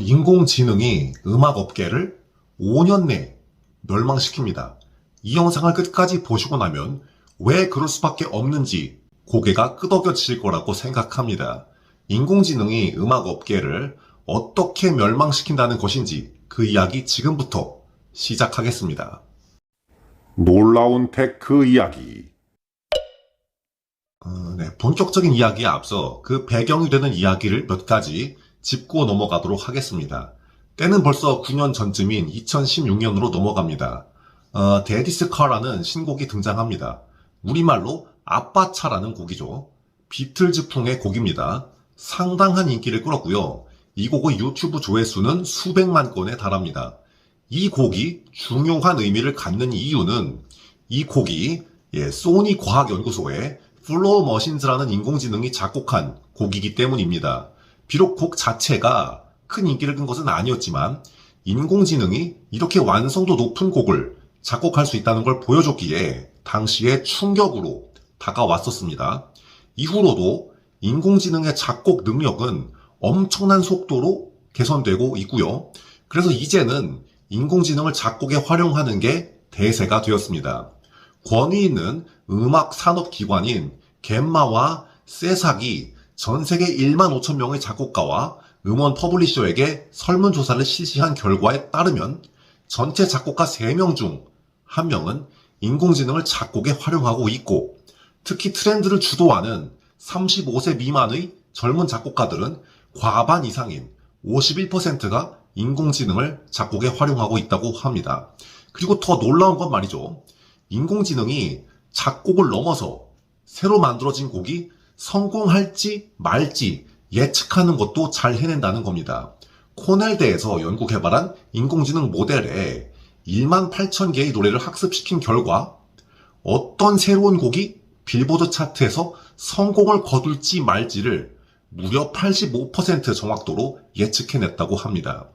인공지능이 음악 업계를 5년 내에 멸망시킵니다. 이 영상을 끝까지 보시고 나면 왜 그럴 수밖에 없는지 고개가 끄덕여질 거라고 생각합니다. 인공지능이 음악 업계를 어떻게 멸망시킨다는 것인지 그 이야기 지금부터 시작하겠습니다. 놀라운 테크 이야기. 어, 네, 본격적인 이야기에 앞서 그 배경이 되는 이야기를 몇 가지 짚고 넘어가도록 하겠습니다. 때는 벌써 9년 전쯤인 2016년으로 넘어갑니다. 어, 데디스 카라는 신곡이 등장합니다. 우리말로 아빠차라는 곡이죠. 비틀즈풍의 곡입니다. 상당한 인기를 끌었고요. 이 곡의 유튜브 조회수는 수백만 건에 달합니다. 이 곡이 중요한 의미를 갖는 이유는 이 곡이 예, 소니 과학연구소의 플로우 머신즈라는 인공지능이 작곡한 곡이기 때문입니다. 비록 곡 자체가 큰 인기를 끈 것은 아니었지만 인공지능이 이렇게 완성도 높은 곡을 작곡할 수 있다는 걸 보여줬기에 당시에 충격으로 다가왔었습니다. 이후로도 인공지능의 작곡 능력은 엄청난 속도로 개선되고 있고요. 그래서 이제는 인공지능을 작곡에 활용하는 게 대세가 되었습니다. 권위 있는 음악 산업 기관인 gem마와 세삭이 전 세계 1만 5천 명의 작곡가와 음원 퍼블리셔에게 설문조사를 실시한 결과에 따르면 전체 작곡가 3명 중 1명은 인공지능을 작곡에 활용하고 있고 특히 트렌드를 주도하는 35세 미만의 젊은 작곡가들은 과반 이상인 51%가 인공지능을 작곡에 활용하고 있다고 합니다. 그리고 더 놀라운 건 말이죠. 인공지능이 작곡을 넘어서 새로 만들어진 곡이 성공할지 말지 예측하는 것도 잘 해낸다는 겁니다. 코넬대에서 연구 개발한 인공지능 모델에 1만 8천 개의 노래를 학습시킨 결과 어떤 새로운 곡이 빌보드 차트에서 성공을 거둘지 말지를 무려 85% 정확도로 예측해냈다고 합니다.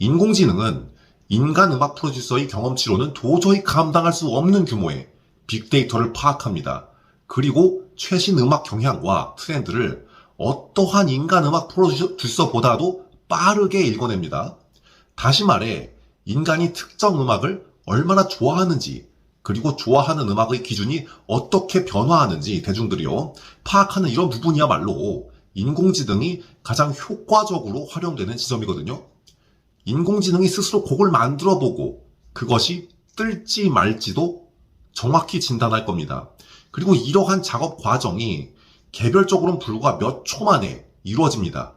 인공지능은 인간 음악 프로듀서의 경험치로는 도저히 감당할 수 없는 규모의 빅데이터를 파악합니다. 그리고 최신 음악 경향과 트렌드를 어떠한 인간 음악 프로듀서보다도 빠르게 읽어냅니다. 다시 말해, 인간이 특정 음악을 얼마나 좋아하는지, 그리고 좋아하는 음악의 기준이 어떻게 변화하는지 대중들이요, 파악하는 이런 부분이야말로 인공지능이 가장 효과적으로 활용되는 지점이거든요. 인공지능이 스스로 곡을 만들어 보고 그것이 뜰지 말지도 정확히 진단할 겁니다. 그리고 이러한 작업 과정이 개별적으로는 불과 몇 초 만에 이루어집니다.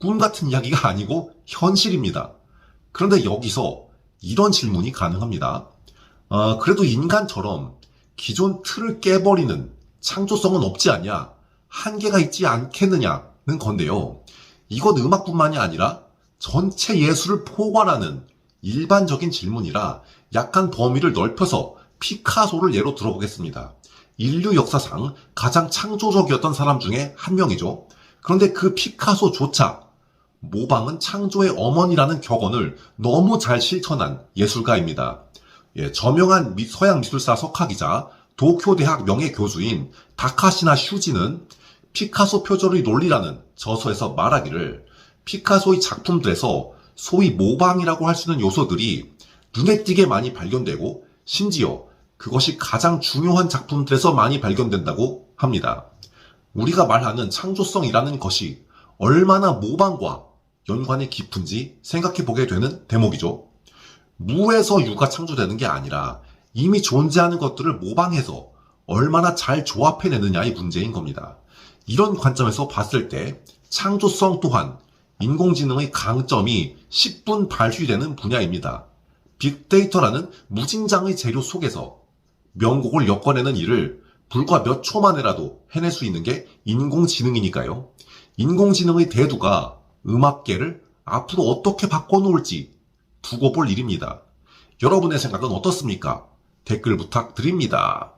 꿈 같은 이야기가 아니고 현실입니다. 그런데 여기서 이런 질문이 가능합니다. 어, 그래도 인간처럼 기존 틀을 깨버리는 창조성은 없지 않냐? 한계가 있지 않겠느냐는 건데요. 이건 음악뿐만이 아니라 전체 예술을 포괄하는 일반적인 질문이라 약간 범위를 넓혀서 피카소를 예로 들어보겠습니다. 인류 역사상 가장 창조적이었던 사람 중에 한 명이죠. 그런데 그 피카소조차 모방은 창조의 어머니라는 격언을 너무 잘 실천한 예술가입니다. 예, 저명한 미- 서양 미술사 석학이자 도쿄대학 명예교수인 다카시나 슈지는 피카소 표절의 논리라는 저서에서 말하기를 피카소의 작품들에서 소위 모방이라고 할 수 있는 요소들이 눈에 띄게 많이 발견되고 심지어 그것이 가장 중요한 작품들에서 많이 발견된다고 합니다. 우리가 말하는 창조성이라는 것이 얼마나 모방과 연관이 깊은지 생각해 보게 되는 대목이죠. 무에서 유가 창조되는 게 아니라 이미 존재하는 것들을 모방해서 얼마나 잘 조합해내느냐의 문제인 겁니다. 이런 관점에서 봤을 때 창조성 또한 인공지능의 강점이 10분 발휘되는 분야입니다. 빅데이터라는 무진장의 재료 속에서 명곡을 엮어내는 일을 불과 몇 초 만에라도 해낼 수 있는 게 인공지능이니까요. 인공지능의 대두가 음악계를 앞으로 어떻게 바꿔놓을지 두고 볼 일입니다. 여러분의 생각은 어떻습니까? 댓글 부탁드립니다.